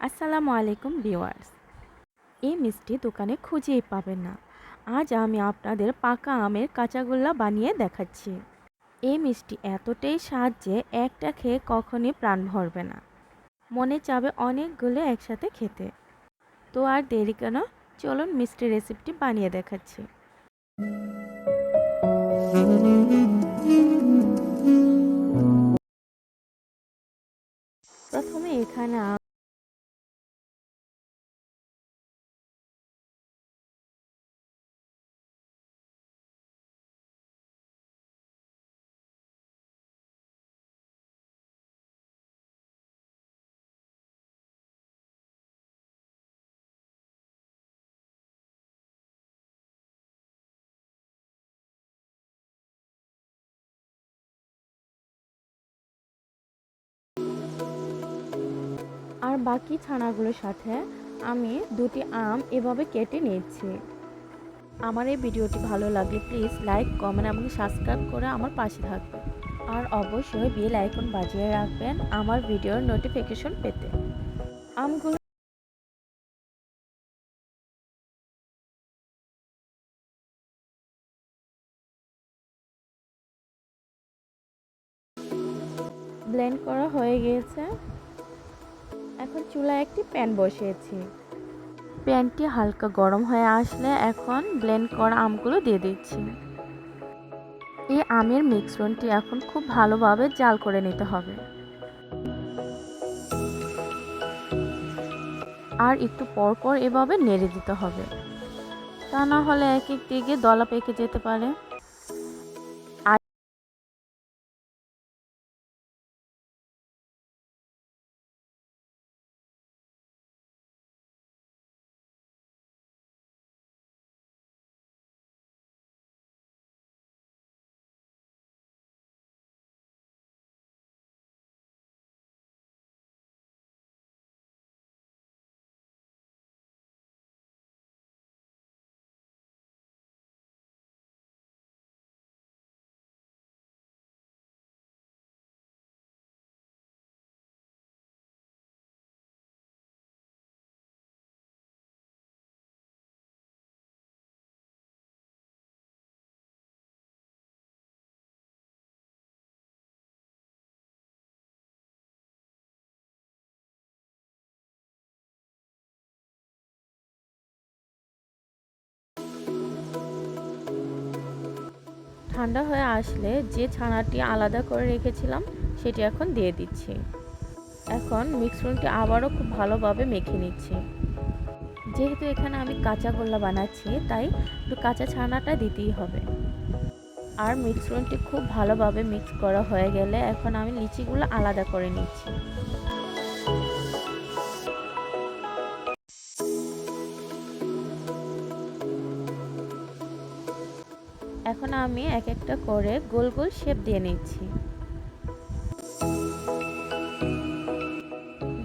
আসসালামু আলাইকুম ভিউয়ার্স। এই মিষ্টি দোকানে খুঁজেই পাবেন না। আজ আমি আপনাদের পাকা আমের কাঁচাগোল্লা বানিয়ে দেখাচ্ছি। এই মিষ্টি এতটাই স্বাদ যে একটা খেয়ে কখনই প্রাণ ভরবে না। মনে চাবে অনেকগুলো একসাথে খেতে। তো আর দেরি কেন? চলুন মিষ্টি রেসিপিটি বানিয়ে দেখাচ্ছি। প্রথমে এখানে আর বাকি ছানাগুলোর সাথে আমি দুটি আম এভাবে কেটে নিয়েছি। আমার এই ভিডিওটি ভালো লাগলে প্লিজ লাইক, কমেন্ট এবং সাবস্ক্রাইব করে আমার পাশে থাকবেন। আর অবশ্যই বেল আইকন বাজিয়ে রাখবেন আমার ভিডিওর নোটিফিকেশন পেতে। আমগুলো ব্লেন্ড করা হয়ে গিয়েছে। এখন চুলায় একটি প্যান বসিয়েছি। প্যানটি হালকা গরম হয়ে আসলে এখন ব্লেন্ড করা আমগুলো দিয়ে দিচ্ছি। এই আমের মিশ্রণটি এখন খুব ভালোভাবে জাল করে নিতে হবে। আর একটু পর পর এভাবে নেড়ে দিতে হবে। তা না হলে এক এক দিকে দলা পেকে যেতে পারে। ঠান্ডা হয়ে আসলে যে ছানাটি আলাদা করে রেখেছিলাম, সেটি এখন দিয়ে দিচ্ছি। এখন মিশ্রণটি আবারও খুব ভালোভাবে মেখে নিচ্ছি। যেহেতু এখানে আমি কাঁচা গোল্লা বানাচ্ছি, তাই একটু কাঁচা ছানাটা দিতেই হবে। আর মিশ্রণটি খুব ভালোভাবে মিক্স করা হয়ে গেলে এখন আমি লিচিগুলো আলাদা করে নিচ্ছি। এখন আমি এক একটা করে গোল গোল শেপ দিয়ে নিচ্ছি।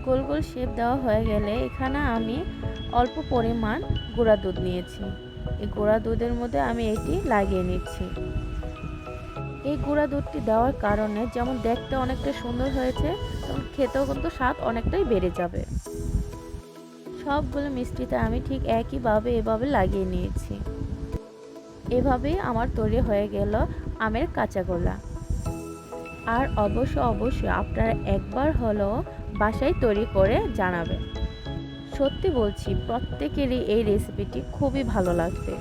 গোল গোল শেপ দেওয়া হয়ে গেলে এখানে আমি অল্প পরিমাণ গুঁড়া দুধ নিয়েছি। এই গুঁড়া দুধের মধ্যে আমি এটি লাগিয়ে নিচ্ছি। এই গুঁড়া দুধটি দেওয়ার কারণে যেমন দেখতে অনেকটা সুন্দর হয়েছে, তেমন খেতেও কিন্তু স্বাদ অনেকটাই বেড়ে যাবে। সবগুলো মিষ্টিতে আমি ঠিক একইভাবে এভাবে লাগিয়ে নিয়েছি। এভাবেই আমার তৈরি হয়ে গেল আমের কাঁচা গোলা আর অবশ্য অবশ্যই আপনারা একবার হলো বাসায় তৈরি করে জানাবেন। সত্যি বলছি, প্রত্যেকেরই এই রেসিপিটি খুবই ভালো লাগবে।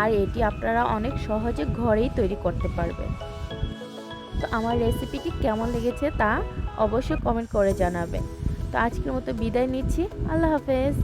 আর এটি আপনারা অনেক সহজে ঘরেই তৈরি করতে পারবেন। তো আমার রেসিপিটি কেমন লেগেছে তা অবশ্যই কমেন্ট করে জানাবেন। তো আজকের মতো বিদায় নিচ্ছি। আল্লাহ হাফেজ।